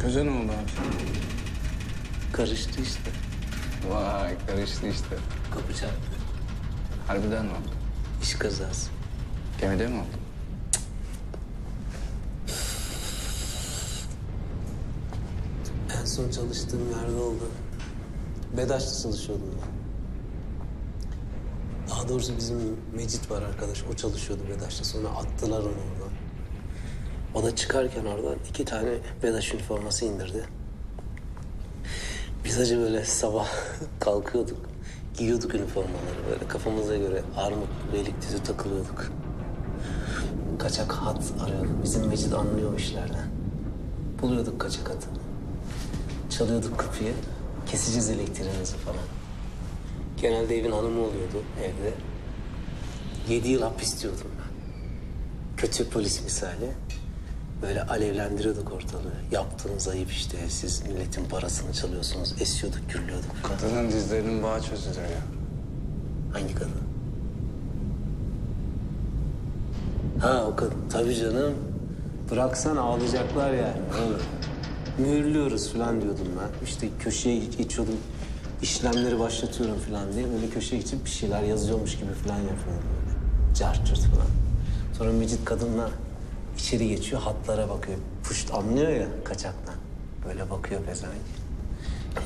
Köze ne oldu abi? Karıştı işte. Vay karıştı işte. Kapı çarptı. Harbiden mi oldu? İş kazası. Gemide mi oldu? En son çalıştığım yerde oldu. Bedaş'ta çalışıyordum ben. Daha doğrusu bizim Mecit var arkadaş. O çalışıyordu Bedaş'ta. Sonra attılar onu oradan. Da çıkarken oradan iki tane Bedaş üniforması indirdi. Biz acı böyle sabah kalkıyorduk. Giyiyorduk üniformaları böyle kafamıza göre armut, beylikdüzü takılıyorduk. Kaçak hat arıyorduk. Bizim Mecit anlıyor işlerden. Buluyorduk kaçak hatı. Çalıyorduk kapıyı. Keseceğiz elektriğinizi falan. Genelde evin hanımı oluyordu evde. Yedi yıl hapis diyordum ben. Kötü polis misali. Böyle alevlendiriyorduk ortalığı. Yaptığınız ayıp işte. Siz milletin parasını çalıyorsunuz. Esiyorduk, gürlüyorduk. Kadının dizlerinin bağı çözülür ya. Hangi kadın? Ha o kadın. Tabii canım. Bıraksan ağlayacaklar yani. Oğlum. Mühürlüyoruz falan diyordum ben. İşte köşeye geçiyordum. işlemleri başlatıyorum falan diye. Böyle köşeye geçip bir şeyler yazıyormuş gibi falan yapıyordum böyle. Cart curt falan. Sonra Mecit kadınla içeri geçiyor. Hatlara bakıyor. Puşt anlıyor ya kaçaktan. Böyle bakıyor pezevenk.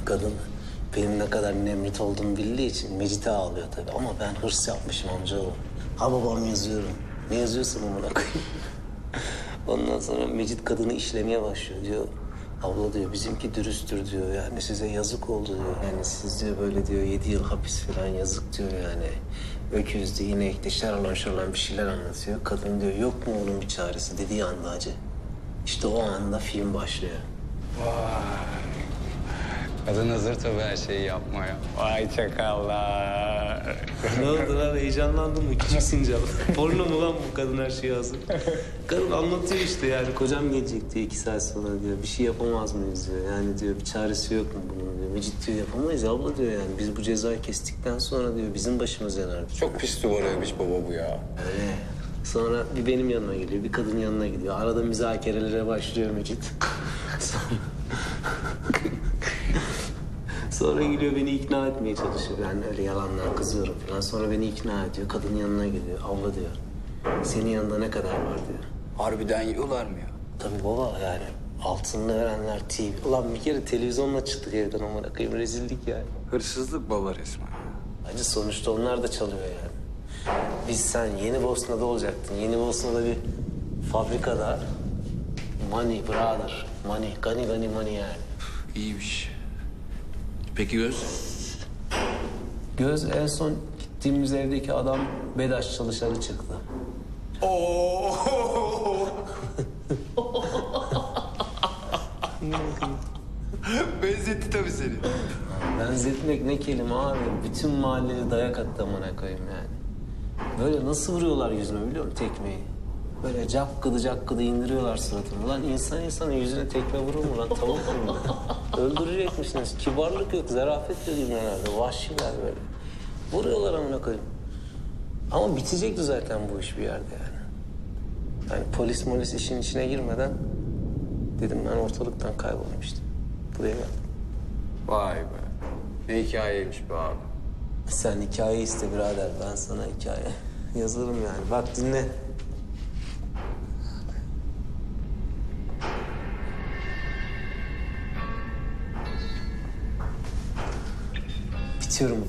Kadın benim ne kadar nemrit olduğumu bildiği için Mecit'e ağlıyor tabii. Ama ben hırs yapmışım amcaoğlu. Ha babam yazıyorum. Ne yazıyorsun amına koyayım? Ondan sonra Mecit kadını işlemeye başlıyor diyor. Abla diyor bizimki dürüsttür diyor yani size yazık oldu diyor. Yani siz diyor böyle diyor yedi yıl hapis falan yazık diyor yani. Öküzde inekte şarlan şarlan bir şeyler anlatıyor. Kadın diyor yok mu onun bir çaresi dediği anda acı. İşte o anda film başlıyor. Kadın hazır tabii her şeyi yapmaya. Vay çakallar. ne oldu lan heyecanlandın mı küçük sincap? Porno mu lan bu kadın her şeyi hazır? Kadın anlatıyor işte yani kocam gelecek diyor iki saat sonra diyor. Bir şey yapamaz mıyız diyor. Yani diyor bir çaresi yok mu bunun diyor. Mecit diyor yapamayız abla diyor yani. Biz bu cezayı kestikten sonra diyor bizim başımız yanar diyor. Çok pis duvar övmüş baba bu ya. Öyle. Sonra bir benim yanıma geliyor, bir kadın yanına gidiyor. Arada müzakerelere başlıyor Mecit. Sonra... Sonra geliyor beni ikna etmeye çalışıyor. Ben öyle yalanlar kızıyorum falan. Sonra beni ikna ediyor. Kadın yanına geliyor. Abla diyor. Senin yanında ne kadar var diyor. Harbiden yiyorlar mı ya? Tabii baba yani altınını verenler TV. Ulan bir kere televizyonla çıktık evden amına koyayım rezillik yani. Hırsızlık baba resmen. Acı sonuçta onlar da çalıyor yani. Biz sen Yeni Bosna'da olacaktın. Yeni Bosna'da bir fabrikada money brother. Money, gani gani money yani. İyiymiş. Peki göz? Göz en son gittiğimiz evdeki adam Bedaş çalışanı çıktı. Benzetti tabii seni. Benzetmek ne kelime abi. Bütün mahalleli dayak attı amına koyayım yani. Böyle nasıl vuruyorlar yüzüme biliyor musun tekmeyi? Böyle cakkıdı cakkıdı indiriyorlar suratını. Lan insan insanın yüzüne tekme vurur mu lan? Tavuk vurur mu? Öldürecek misiniz? Kibarlık yok, zarafet değil herhalde. Vahşiler böyle. Vuruyorlar amına koyayım. Ama bitecekti zaten bu iş bir yerde yani. Yani polis molis işin içine girmeden dedim ben ortalıktan kaybolayım işte. Buraya geldim. Vay be. Ne hikayeymiş be abi. Sen hikaye iste birader. Ben sana hikaye yazarım yani. Bak dinle. Bitiyorum bu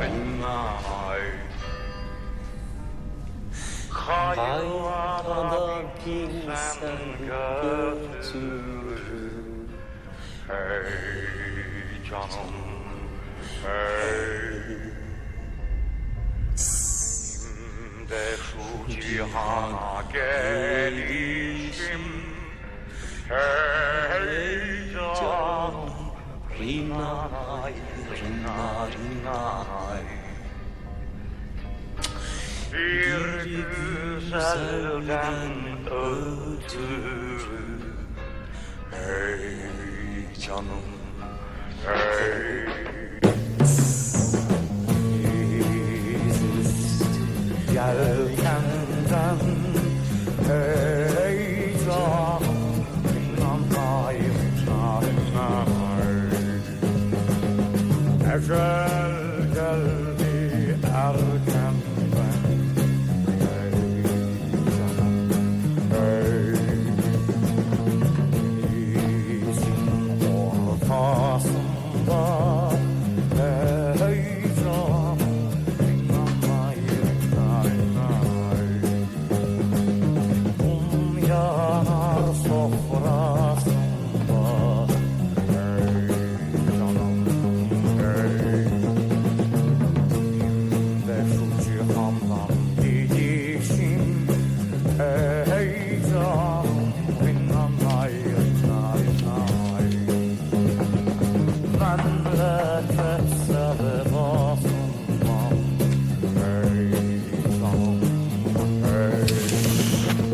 rinnan Hayvandan bilsen götürür Hey canım, hey. de şu cihana gelişim Hey canım rinay Bir güzelden ötürü Hey canım Hey try.